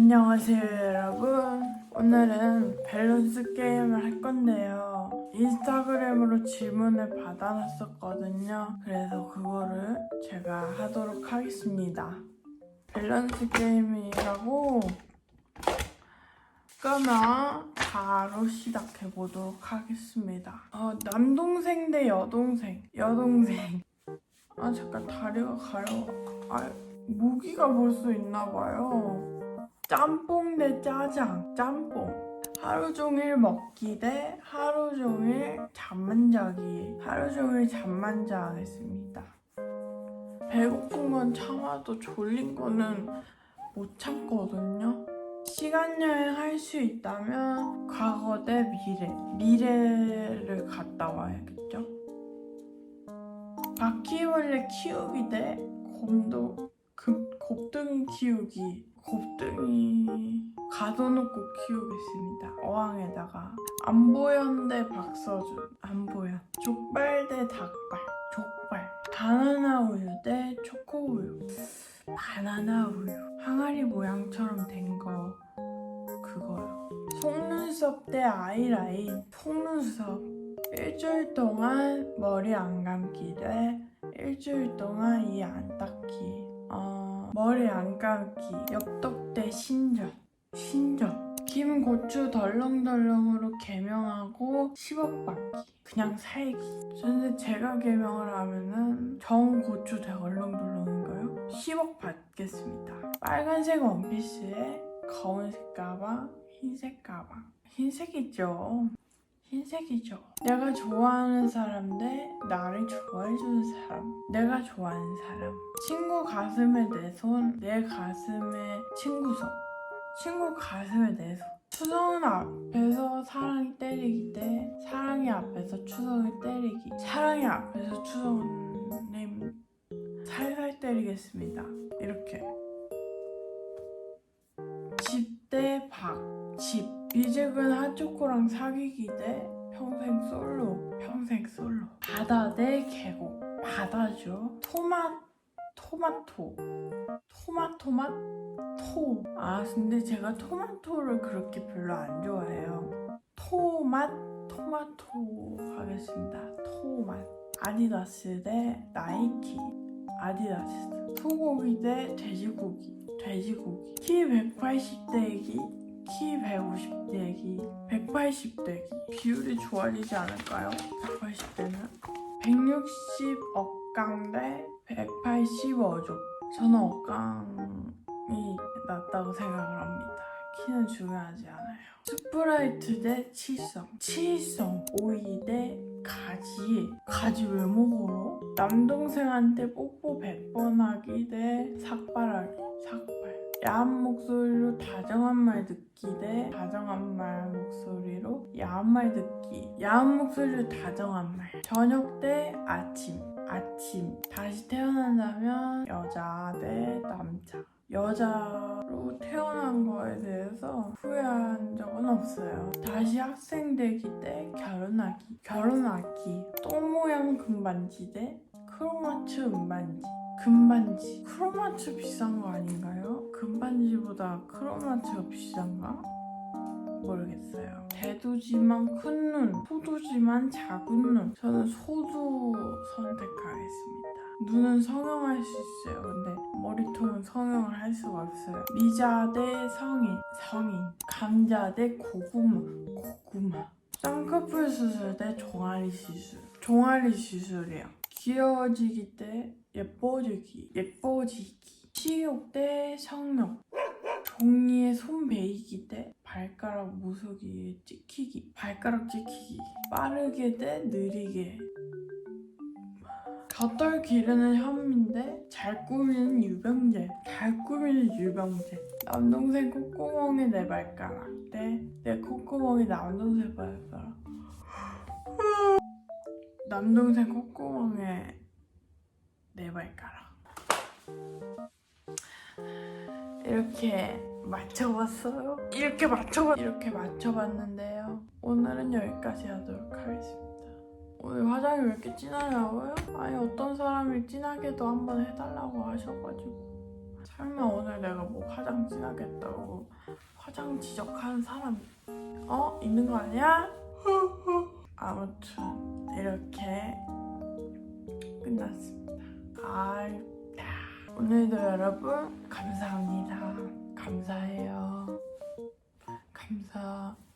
안녕하세요 여러분 오늘은 밸런스 게임을 할 건데요. 인스타그램으로 질문을 받아놨었거든요. 그래서 그거를 제가 하도록 하겠습니다. 밸런스 게임이라고? 그러면 바로 시작해 보도록 하겠습니다. 어, 남동생 대 여동생. 여동생. 아 잠깐 다리가 가려워. 아 모기가 벌써 있나 봐요 짬뽕 대 짜장, 짬뽕. 하루 종일 먹기 대 하루 종일 잠만 자기. 하루 종일 잠만 자 하겠습니다. 배고픈 건 참아도 졸린 거는 못 참거든요. 시간 여행 할 수 있다면 과거 대 미래. 미래를 갔다 와야겠죠. 바퀴벌레 키우기 대 곰도 급, 곱등이 키우기. 곱등이 가둬놓고 키우겠습니다. 어항에다가 안보현 대 박서준 안보현 족발 대 닭발 족발 바나나 우유 대 초코 우유 바나나 우유 항아리 모양처럼 된 거 그거요. 속눈썹 대 아이라인 속눈썹 일주일 동안 머리 안 감기 대 일주일 동안 이 안 닦기 어, 머리 안 감기 엽떡 대 신전 신전. 김고추 덜렁덜렁으로 개명하고 10억 받기 그냥 살기. 근데 제가 개명을 하면은 정 고추 덜렁덜렁인가요? 10억 받겠습니다. 빨간색 원피스에 검은색 가방 흰색 가방. 흰색이죠 흰색이죠. 내가 좋아하는 사람 대 나를 좋아해주는 사람. 내가 좋아하는 사람. 친구 가슴에 내 손, 내 가슴에 친구 손. 친구 가슴에 내 손. 추성은 앞에서 사랑이 때리기 대 사랑이 앞에서 추성이 때리기. 사랑이 앞에서 추성님 살살 때리겠습니다. 이렇게. 집 대 박. 집. 미직은 한초코랑 사귀기 대 평생 솔로. 평생 솔로. 바다 대 계곡. 바다죠. 토마, 토마토. 토마토 맛? 토. 아, 근데 제가 토마토를 그렇게 별로 안 좋아해요. 토맛? 토마토 하겠습니다. 토맛. 아디다스 대 나이키. 아디다스. 소고기 대 돼지고기. 돼지고기. 키 180대기. 키 150대기, 180대기. 비율이 좋아지지 않을까요? 180대는? 160 억강 대 185조 저는 억강이 낫다고 생각을 합니다. 키는 중요하지 않아요. 스프라이트 대 칠성. 칠성 오이 대 가지. 가지 왜 먹어? 남동생한테 뽀뽀 100번 하기 대 삭발하기. 삭발 야한 목소리로 다정한 말 듣기 대 다정한 말 목소리로 야한 말 듣기. 야한 목소리로 다정한 말. 저녁 대 아침 아침. 다시 태어난다면 여자 대 남자. 여자로 태어난 거에 대해서 후회한 적은 없어요. 다시 학생 되기 대 결혼하기. 결혼하기. 똥 모양 금반지 대 크로마츠 은반지 금반지 크로마츠 비싼 거 아닌가요? 금반지보다 크로마츠가 비싼가? 모르겠어요. 대두지만 큰 눈, 소두지만 작은 눈. 저는 소두 선택하겠습니다. 눈은 성형할 수 있어요. 근데 머리통은 성형을 할 수가 없어요. 미자 대 성인, 성인. 감자 대 고구마, 고구마. 쌍꺼풀 수술 대 종아리 시술. 종아리 시술이요. 귀여워지기 때 예뻐지기, 예뻐지기. 식욕 대 성욕. 종이에 손 베이기 대 발가락 무속이에 찍히기. 발가락 찍히기. 빠르게 대 느리게. 곁털 기르는 현민데 잘 꾸미는 유병재. 잘 꾸미는 유병재. 남동생 콧구멍에 내 발가락 대내 콧구멍에 남동생 발가락. 남동생 콧구멍에 내 발가락. 이렇게 맞춰봤어요. 이렇게 맞춰봤 이렇게 맞춰봤는데요. 오늘은 여기까지 하도록 하겠습니다. 오늘 화장이 왜 이렇게 진하냐고요? 아니 어떤 사람이 진하게도 한번 해달라고 하셔가지고 설마 오늘 내가 뭐 화장 진하겠다고 화장 지적하는 사람 어? 있는 거 아니야? 아무튼 이렇게 끝났습니다. 아, 오늘도 여러분 감사합니다. 감사해요. 감사.